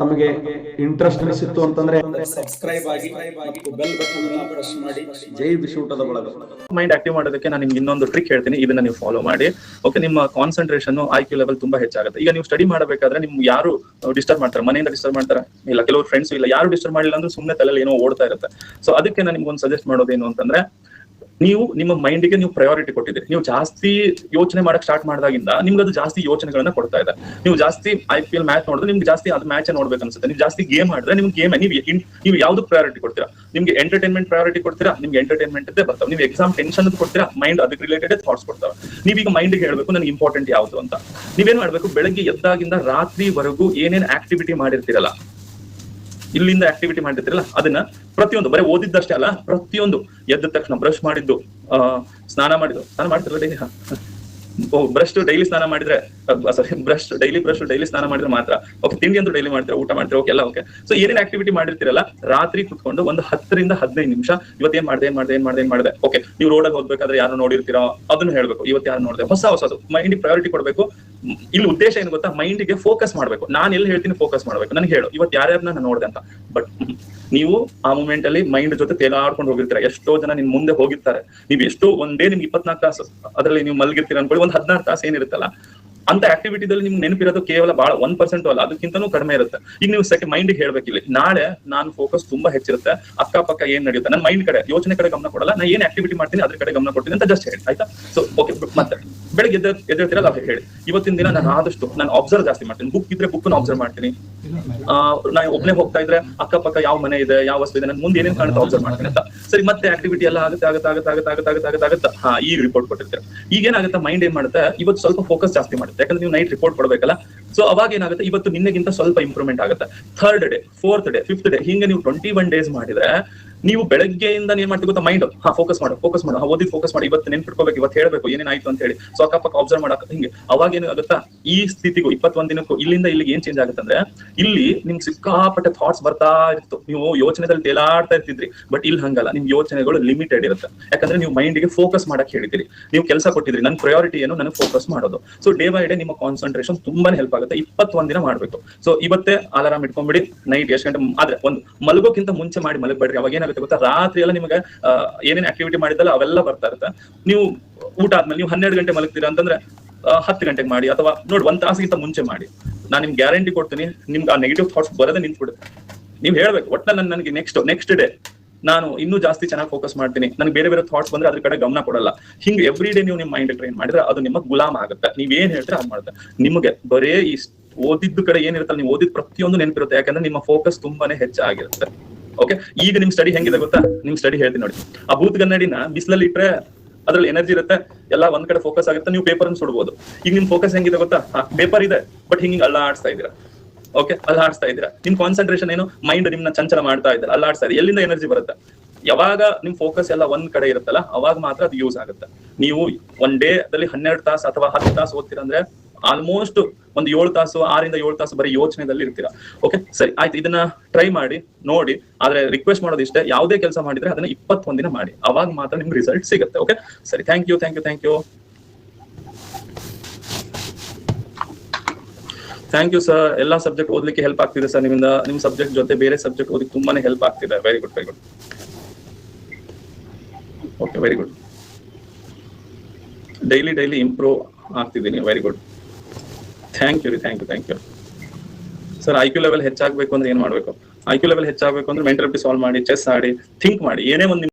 ತಮಗೆ ಇಂಟ್ರೆಸ್ಟ್ ಅನಿಸಿತ್ತು ಅಂತಂದ್ರೆ ಸಬ್ಸ್ಕ್ರೈಬ್ ಆಗಿ ಬೆಲ್ ಬಟನ್ ಅನ್ನು ಪ್ರೆಸ್ ಮಾಡಿ. ಜೈ ಬಿಸಿಯೂಟದ ಬಳಗ. ಮೈಂಡ್ ಆಕ್ಟಿವ್ ಮಾಡೋದಕ್ಕೆ ನಾನು ನಿಮ್ಗೆ ಇನ್ನೊಂದು ಟ್ರಿಕ್ ಹೇಳ್ತೀನಿ. ಇದನ್ನ ನೀವು ಫಾಲೋ ಮಾಡಿ. ಓಕೆ ನಿಮ್ಮ ಕಾನ್ಸಂಟ್ರೇಷನ್ ಐ ಕ್ಯೂ ಲೆವೆಲ್ ತುಂಬಾ ಹೆಚ್ಚಾಗುತ್ತೆ. ಈಗ ನೀವು ಸ್ಟಡಿ ಮಾಡಬೇಕಾದ್ರೆ ನಿಮ್ಗೆ ಯಾರು ಡಿಸ್ಟರ್ಬ್ ಮಾಡ್ತಾರೆ? ಮನೆಯಿಂದ ಡಿಸ್ಟರ್ಬ್ ಮಾಡ್ತಾರೆ? ಇಲ್ಲ ಕೆಲವರು ಫ್ರೆಂಡ್ಸ್ ಇಲ್ಲ. ಯಾರು ಡಿಸ್ಟರ್ಬ್ ಮಾಡಿಲ್ಲ ಅಂದ್ರೆ ಸುಮ್ಮನೆ ತಲೆಯಲ್ಲಿ ಏನೋ ಓಡ್ತಾ ಇರುತ್ತೆ. ಸೊ ಅದಕ್ಕೆ ನಾನು ನಿಮ್ಗೆ ಒಂದು ಸಜೆಸ್ಟ್ ಮಾಡೋದೇನು ಅಂತಂದ್ರೆ ನೀವು ನಿಮ್ಮ ಮೈಂಡಿಗೆ ನೀವು ಪ್ರಯಾರಿಟಿ ಕೊಟ್ಟಿದ್ದೀರಿ. ನೀವು ಜಾಸ್ತಿ ಯೋಚನೆ ಮಾಡಕ್ ಸ್ಟಾರ್ಟ್ ಮಾಡಿದಾಗಿಂದ ನಿಮ್ಗೆ ಅದು ಜಾಸ್ತಿ ಯೋಚನೆಗಳನ್ನ ಕೊಡ್ತಾ ಇದೆ. ನೀವು ಜಾಸ್ತಿ ಐ ಪಿ ಎಲ್ ಮ್ಯಾಚ್ ನೋಡಿದ್ರೆ ನಿಮ್ಗೆ ಜಾಸ್ತಿ ಅದು ಮ್ಯಾಚ್ ನೋಡ್ಬೇಕು ಅನ್ಸುತ್ತೆ. ನೀವು ಜಾಸ್ತಿ ಗೇಮ್ ಆಡಿದ್ರೆ ನಿಮ್ಗೆ ಗೇಮ್ ನೀವು ನೀವು ಯಾವ್ದು ಪ್ರಯಾರಿಟಿ ಕೊಡ್ತೀರಾ? ನಿಮ್ಗೆ ಎಂಟರ್ಟೈನ್ಮೆಂಟ್ ಪ್ರಯಾರಿಟಿ ಕೊಡ್ತೀರಾ? ನಿಮ್ಗೆ ಎಂಟರ್ಟೈನ್ಮೆಂಟ್ ಬರ್ತಾವೆ. ನೀವು ಎಕ್ಸಾಮ್ ಟೆನ್ಷನ್ ಕೊಡ್ತೀರಾ? ಮೈಂಡ್ ಅದಕ್ಕೆ ರಿಲೇಟೆಡ್ ಥಾಟ್ಸ್ ಕೊಡ್ತಾವೆ. ನೀವೀಗ ಮೈಂಡ್ಗೆ ಹೇಳ್ಬೇಕು ನನಗೆ ಇಂಪಾರ್ಟೆಂಟ್ ಯಾವುದು ಅಂತ. ನೀವೇನ್ ಮಾಡ್ಬೇಕು? ಬೆಳಗ್ಗೆ ಎದ್ದಾಗಿಂದ ರಾತ್ರಿವರೆಗೂ ಏನೇನ್ ಆಕ್ಟಿವಿಟಿ ಮಾಡಿರ್ತೀರಲ್ಲ ಇಲ್ಲಿಂದ ಆಕ್ಟಿವಿಟಿ ಮಾಡಿದ್ರಲ್ಲ ಅದನ್ನ ಪ್ರತಿಯೊಂದು, ಬರೀ ಓದಿದ್ದಷ್ಟೇ ಅಲ್ಲ, ಪ್ರತಿಯೊಂದು ಎದ್ದ ತಕ್ಷಣ ಬ್ರಷ್ ಮಾಡಿದ್ದು ಸ್ನಾನ ಮಾಡಿದ್ದು, ಸ್ನಾನ ಮಾಡ್ತಿರಲ್ಲ ಡೈಲಿ? ಬ್ರಷ್ ಡೈಲಿ ಸ್ನಾನ ಮಾಡಿದ್ರೆ ಬ್ರಷ್ ಡೈಲಿ ಬ್ರಷ್ ಡೈಲಿ ಸ್ನಾನ ಮಾಡಿದ್ರೆ ಮಾತ್ರ. ಓಕೆ ತಿಂಡಿ ಅಂತ ಡೈಲಿ ಮಾಡ್ತೀರಾ, ಊಟ ಮಾಡ್ತೀರಾ ಓಕೆ ಎಲ್ಲ ಓಕೆ ಸೊ ಏನೇನ್ ಆಕ್ಟಿವಿಟಿ ಮಾಡಿರ್ತೀರಲ್ಲ, ರಾತ್ರಿ ಕುತ್ಕೊಂಡು ಒಂದು ಹತ್ತರಿಂದ ಹದಿನೈದು ನಿಮಿಷ ಇವತ್ತು ಏನ್ ಮಾಡಿದೆ ಏನ್ ಮಾಡಿದೆ ಏನ್ ಮಾಡಿದೆ ಏನ್ ಮಾಡಿದೆ. ಓಕೆ ನೀವು ರೋಡಲ್ಲಿ ಹೋಗ್ಬೇಕಾದ್ರೆ ಯಾರು ನೋಡಿರ್ತೀರಾ ಅದನ್ನು ಹೇಳ್ಬೇಕು. ಇವತ್ತು ಯಾರು ನೋಡಿದೆ? ಹೊಸ ಹೊಸದು ಮೈಂಡ್ ಪ್ರಯಾರಿಟಿ ಕೊಡಬೇಕು. ಇಲ್ಲಿ ಉದ್ದೇಶ ಏನು ಗೊತ್ತಾ? ಮೈಂಡ್ಗೆ ಫೋಕಸ್ ಮಾಡ್ಬೇಕು. ನಾನು ಎಲ್ಲಿ ಹೇಳ್ತೀನಿ ಫೋಕಸ್ ಮಾಡ್ಬೇಕು. ನನಗೆ ಹೇಳು. ಇವತ್ತು ಯಾರ್ಯಾರನ್ನ ನಾನು ನೋಡಿದೆ ಅಂತ. ಬಟ್ ನೀವು ಆ ಮೂಮೆಂಟ್ ಅಲ್ಲಿ ಮೈಂಡ್ ಜೊತೆ ತೇಲಾಡ್ಕೊಂಡು ಹೋಗಿರ್ತೀರಾ. ಎಷ್ಟೋ ಜನ ನಿಮ್ ಮುಂದೆ ಹೋಗಿರ್ತಾರೆ. ನೀವು ಎಷ್ಟೋ ಒಂದೇ ನಿಮ್ಗೆ ಇಪ್ಪತ್ನಾಲ್ಕು ತಾಸು ಅದರಲ್ಲಿ ನೀವು ಮಲಗಿರ್ತೀರ ಅನ್ಕೊಳ್ಳಿ. ಒಂದ್ ಹದಿನಾರು ತಾಸು ಏನಿರುತ್ತಲ್ಲ. ಅಂತ ಆಕ್ಟಿವಿಟಿದಲ್ಲಿ ನಿಮ್ಗೆ ನೆನಪಿರೋದು ಕೇವಲ ಬಹಳ ಒನ್ ಪರ್ಸೆಂಟ್ ಅಲ್ಲ, ಅದಕ್ಕಿಂತನೂ ಕಡಿಮೆ ಇರುತ್ತೆ. ಈಗ ನೀವು ಸೆಕೆಂಡ್ ಮೈಂಡ್ ಹೇಳ್ಬೇಕಿಲ್ಲ ನಾಳೆ ನಾನು ಫೋಕಸ್ ತುಂಬಾ ಹೆಚ್ಚಿರುತ್ತೆ, ಅಕ್ಕಪಕ್ಕ ಏನ್ ನಡೆಯುತ್ತೆ ನನ್ನ ಮೈಂಡ್ ಕಡೆ, ಯೋಚನೆ ಕಡೆ ಗಮನ ಕೊಡಲ್ಲ, ನಾ ಏನ್ ಆಕ್ಟಿವಿಟಿ ಮಾಡ್ತೀನಿ, ಅದ್ರ ಕಡೆ ಗಮನ ಕೊಡ್ತೀನಿ ಅಂತ ಜಸ್ಟ್ ಹೇಳಿ. ಆಯ್ತಾ? ಸೊ ಓಕೆ ಮತ್ತೆ. ಬೆಳಗ್ಗೆ ಎದ್ದ ಎದ್ದೇಳ್ತೀರಲ್ಲ ಅವಾಗ ಹೇಳಿ. ಇವತ್ತಿನ ದಿನ ನಾನು ಆದಷ್ಟು ನಾನು ಅಬ್ಸರ್ವ್ ಜಾಸ್ತಿ ಮಾಡ್ತೀನಿ. ಬುಕ್ ಇದ್ರೆ ಬುಕ್ ಅಬ್ಸರ್ವ್ ಮಾಡ್ತೀನಿ. ನಾನು ಒಬ್ಬನೇ ಹೋಗ್ತಾ ಇದ್ರೆ ಅಕ್ಕಪಕ್ಕ ಯಾವ ಮನೆ ಇದೆ, ಯಾವ ವಸ್ತು ಇದೆ ನಾನು ಮುಂದೆ ಏನೇನು ಕಾಣುತ್ತೆ ಅಬ್ಸರ್ವ್ ಮಾಡ್ತೀನಿ ಅಂತ. ಸರಿ, ಮತ್ತೆ ಆಕ್ಟಿವಿಟಿ ಎಲ್ಲ ಆಗುತ್ತೆ ಆಗುತ್ತೆ ಆಗುತ್ತೆ ಆಗುತ್ತೆ ಆಗುತ್ತೆ ಆಗುತ್ತೆ ಆಗುತ್ತೆ ಆಗುತ್ತೆ. ಹಾ, ಈ ರಿಪೋರ್ಟ್ ಕೊಟ್ಟಿರ್ತೀರ. ಈಗ ಏನಾಗುತ್ತೆ ಮೈಂಡ್ ಏನ್ ಮಾಡುತ್ತೆ? ಇವತ್ತು ಸ್ವಲ್ಪ ಫೋಕಸ್ ಜಾಸ್ತಿ ಮಾಡುತ್ತೆ. ಯಾಕಂದ್ರೆ ನೀವು ನೈಟ್ ರಿಪೋರ್ಟ್ ಕೊಡಬೇಕಲ್ಲ. ಸೊ ಅವಾಗ ಏನಾಗುತ್ತೆ? ಇವತ್ತು ನಿನ್ನೆಗಿಂತ ಸ್ವಲ್ಪ ಇಂಪ್ರೂವ್ಮೆಂಟ್ ಆಗುತ್ತೆ. Third day fourth day fifth day ಹಿಂಗೆ ನೀವು ಟ್ವೆಂಟಿ ಒನ್ ಡೇಸ್ ಮಾಡಿದ್ರೆ ನೀವು ಬೆಳಗ್ಗೆಯಿಂದ ಏನ್ ಮಾಡ್ತೀವಿ ಗೊತ್ತಾ ಮೈಂಡ್ ಹಾ ಫೋಕಸ್ ಮಾಡು ಫೋಕಸ್ ಮಾಡು. ಓದಿ ಫೋಕಸ್ ಮಾಡಿ. ಇವತ್ತು ನೆನ್ಪಿಟ್ಕೋಬೇಕು, ಇವತ್ತು ಹೇಳ್ಬೇಕು, ಏನೇನಾಯ್ತು ಅಂತ ಹೇಳಿ. ಸೊ ಅಕ್ಕಪಕ್ಕ ಅಬ್ಸರ್ವ್ ಮಾಡಕ್, ಹಿಂಗೆ. ಅವಾಗ ಏನಾಗುತ್ತಾ ಈ ಸ್ಥಿತಿಗೂ, ಇಪ್ಪತ್ತೊಂದ್ ದಿನಕ್ಕೂ, ಇಲ್ಲಿಂದ ಇಲ್ಲಿಗೆ ಏನ್ ಚೇಂಜ್ ಆಗುತ್ತೆ ಅಂದ್ರೆ ಇಲ್ಲಿ ನಿಮ್ಗೆ ಸಿಕ್ಕಾಪಟ್ಟೆ ಥಾಟ್ಸ್ ಬರ್ತಾ ಇತ್ತು ನೀವು ಯೋಚನೆದಲ್ಲಿ ತೇಲಾಡ್ತಾ ಇರ್ತಿದ್ರಿ ಬಟ್ ಇಲ್ಲಿ ಹಂಗಲ್ಲ. ನಿಮ್ ಯೋಚನೆಗಳು ಲಿಮಿಟೆಡ್ ಇರುತ್ತೆ. ಯಾಕಂದ್ರೆ ನೀವು ಮೈಂಡ್ಗೆ ಫೋಕಸ್ ಮಾಡಕ್ ಹೇಳಿದಿರಿ ನೀವು ಕೆಲಸ ಕೊಟ್ಟಿದ್ರಿ ನನ್ ಪ್ರಯಾರಿಟಿ ಏನು? ನನಗೆ ಫೋಕಸ್ ಮಾಡೋದು. ಸೊ ಡೇ ಬೈ ಡೇ ನಿಮ್ಮ ಕಾನ್ಸಂಟ್ರೇಷನ್ ತುಂಬಾನೇ ಹೆಲ್ಪ್ ಆಗುತ್ತೆ. ಇಪ್ಪತ್ತೊಂದ್ ದಿನ ಮಾಡ್ಬೇಕು. ಸೊ ಇವತ್ತೇ ಅಲಾರಾಮ್ ಇಟ್ಕೊಂಡ್ಬಿಡಿ. ನೈಟ್ ಎಷ್ಟು ಗಂಟೆ, ಆದ್ರೆ ಒಂದು ಮಲಗೋಕ್ಕಿಂತ ಮುಂಚೆ ಮಾಡಿ ಮಲಗಬೇಡ್ರಿ. ಅವಾಗ ಏನಾಗುತ್ತೆ? ಗೊತ್ತಾ? ರಾತ್ರಿ ಎಲ್ಲ ನಿಮಗೆ ಏನೇನು ಆಕ್ಟಿವಿಟಿ ಮಾಡಿದ್ದಲ್ಲ ಅವೆಲ್ಲ ಬರ್ತಾ ಇರುತ್ತೆ. ನೀವು ಊಟ ಆದ್ಮೇಲೆ ನೀವು ಹನ್ನೆರಡು ಗಂಟೆ ಮಲಗ್ತೀರಾ ಅಂತಂದ್ರೆ ಹತ್ತು ಗಂಟೆಗೆ ಮಾಡಿ ಅಥವಾ ನೋಡಿ, ಒಂದ್ ತಾಸಿಗಿಂತ ಮುಂಚೆ ಮಾಡಿ. ನಾನು ನಿಮ್ಗೆ ಗ್ಯಾರಂಟಿ ಕೊಡ್ತೀನಿ, ನಿಮ್ಗೆ ಆ ನೆಗೆಟಿವ್ ಥಾಟ್ಸ್ ಬರೋದೇ ನಿಂತ್ಬಿಡುತ್ತೆ. ನೀವು ಹೇಳ್ಬೇಕು ಒಟ್ಟ ನನ್ ನನಗೆ ನೆಕ್ಸ್ಟ್ ನೆಕ್ಸ್ಟ್ ಡೇ ನಾನು ಇನ್ನೂ ಜಾಸ್ತಿ ಚೆನ್ನಾಗಿ ಫೋಕಸ್ ಮಾಡ್ತೀನಿ. ನನಗೆ ಬೇರೆ ಬೇರೆ ಥಾಟ್ಸ್ ಬಂದ್ರೆ ಅದ್ರ ಕಡೆ ಗಮನ ಕೊಡಲ್ಲ. ಹಿಂಗೆ ಎವ್ರಿ ಡೇ ನೀವು ನಿಮ್ಮ ಮೈಂಡ್ ಟ್ರೈನ್ ಮಾಡಿದ್ರೆ ಅದು ನಿಮ್ಮ ಗುಲಾಮ ಆಗುತ್ತೆ. ನೀವ್ ಏನ್ ಹೇಳ್ತೀರಾ ಅದು ಮಾಡುತ್ತೆ. ನಿಮಗೆ ಬರೇ ಈ ಓದಿದ್ದು ಕಡೆ ಏನಿರುತ್ತಲ್ಲ, ನೀವು ಓದಿದ ಪ್ರತಿಯೊಂದು ನೆನಪಿರುತ್ತೆ. ಯಾಕಂದ್ರೆ ನಿಮ್ಮ ಫೋಕಸ್ ತುಂಬಾನೇ ಹೆಚ್ಚಾಗಿರುತ್ತೆ. ಓಕೆ ಈಗ ನಿಮ್ ಸ್ಟಡಿ ಹೆಂಗಿದೆ ಗೊತ್ತಾ? ನಿಮ್ ಸ್ಟಡಿ ಹೇಳ್ತೀನಿ ನೋಡಿ. ಆ ಬೂತ್ ಗನ್ನಡಿನ ಬಿಸಿಲಲ್ಲಿ ಇಟ್ರೆ ಅದ್ರಲ್ಲಿ ಎನರ್ಜಿ ಇರುತ್ತೆ, ಎಲ್ಲ ಒಂದ್ ಕಡೆ ಫೋಕಸ್ ಆಗುತ್ತೆ, ನೀವು ಪೇಪರ್ ಸುಡ್ಬೋದು. ಈಗ ನಿಮ್ ಫೋಕಸ್ ಹೆಂಗಿದೆ ಗೊತ್ತಾ? ಪೇಪರ್ ಇದೆ ಬಟ್ ಹಿಂಗ್ ಅಲ್ಲ ಆಡ್ಸ್ತಾ ಇದ್ದೀರಾ. ಓಕೆ ಅಲ್ಲಾಡ್ಸ್ತಾ ಇದ್ದೀರಾ. ನಿಮ್ ಕಾನ್ಸಂಟ್ರೇಷನ್ ಏನು? ಮೈಂಡ್ ನಿಮ್ನ ಚಂಚಲ ಮಾಡ್ತಾ ಇದ್ದಾರೆ, ಅಲ್ಲಾಡ್ಸ್ತಾ ಇದೆ ಎಲ್ಲಿಂದ ಎನರ್ಜಿ ಬರುತ್ತೆ? ಯಾವಾಗ ನಿಮ್ ಫೋಕಸ್ ಎಲ್ಲ ಒಂದ್ ಕಡೆ ಇರುತ್ತಲ್ಲ, ಅವಾಗ ಮಾತ್ರ ಅದು ಯೂಸ್ ಆಗುತ್ತೆ. ನೀವು ಒನ್ ಡೇ ಅಲ್ಲಿ ಹನ್ನೆರಡು ತಾಸು ಅಥವಾ ಹತ್ತು ತಾಸು ಓದ್ತೀರಂದ್ರೆ ಆಲ್ಮೋಸ್ಟ್ ಒಂದು ಏಳು ತಾಸು, ಆರಿಂದ ಏಳು ತಾಸು ಬರೀ ಯೋಚನೆದಲ್ಲಿ ಇರ್ತೀರಾ. ಓಕೆ ಸರಿ, ಆಯ್ತು, ಇದನ್ನ ಟ್ರೈ ಮಾಡಿ, ನೋಡಿ, ಆದ್ರೆ ರಿಕ್ವೆಸ್ಟ್ ಮಾಡೋದು ಇಷ್ಟೇ ಯಾವುದೇ ಕೆಲಸ ಮಾಡಿದ್ರೆ ಅದನ್ನ ಇಪ್ಪತ್ತೊಂದಿನ ದಿನ ಮಾಡಿ, ಅವಾಗ ಮಾತ್ರ ನಿಮ್ಗೆ ರಿಸಲ್ಟ್ ಸಿಗುತ್ತೆ ಓಕೆ ಸರಿ thank you thank you thank you thank you sir ಎಲ್ಲಾ ಸಬ್ಜೆಕ್ಟ್ ಓದ್ಲಿಕ್ಕೆ ಹೆಲ್ಪ್ ಆಗ್ತಿದೆ ಸರ್ ನಿಮ್ಮಿಂದ. ನಿಮ್ ಸಬ್ಜೆಕ್ಟ್ ಜೊತೆ ಬೇರೆ ಸಬ್ಜೆಕ್ಟ್ ಓದಕ್ಕೆ ತುಂಬಾನೇ ಹೆಲ್ಪ್ ಆಗ್ತಿದೆ. Very good very good okay very good daily daily improve ಆಗ್ತಿದ್ದೀನಿ. Very good thank you ರೀ thank you thank you sir I Q level ಹೆಚ್ಚಾಗಬೇಕು ಅಂದ್ರೆ ಏನ್ ಮಾಡ್ಬೇಕು? ಐ ಕ್ಯೂ ಲೆವೆಲ್ ಹೆಚ್ಚಾಗಬೇಕು ಅಂದ್ರೆ ಮೆಂಟಲ್ ಸಾಲ್ವ್ ಮಾಡಿ ಚೆಸ್ ಆಡಿ ಥಿಂಕ್ ಮಾಡಿ, ಏನೇ ಒಂದು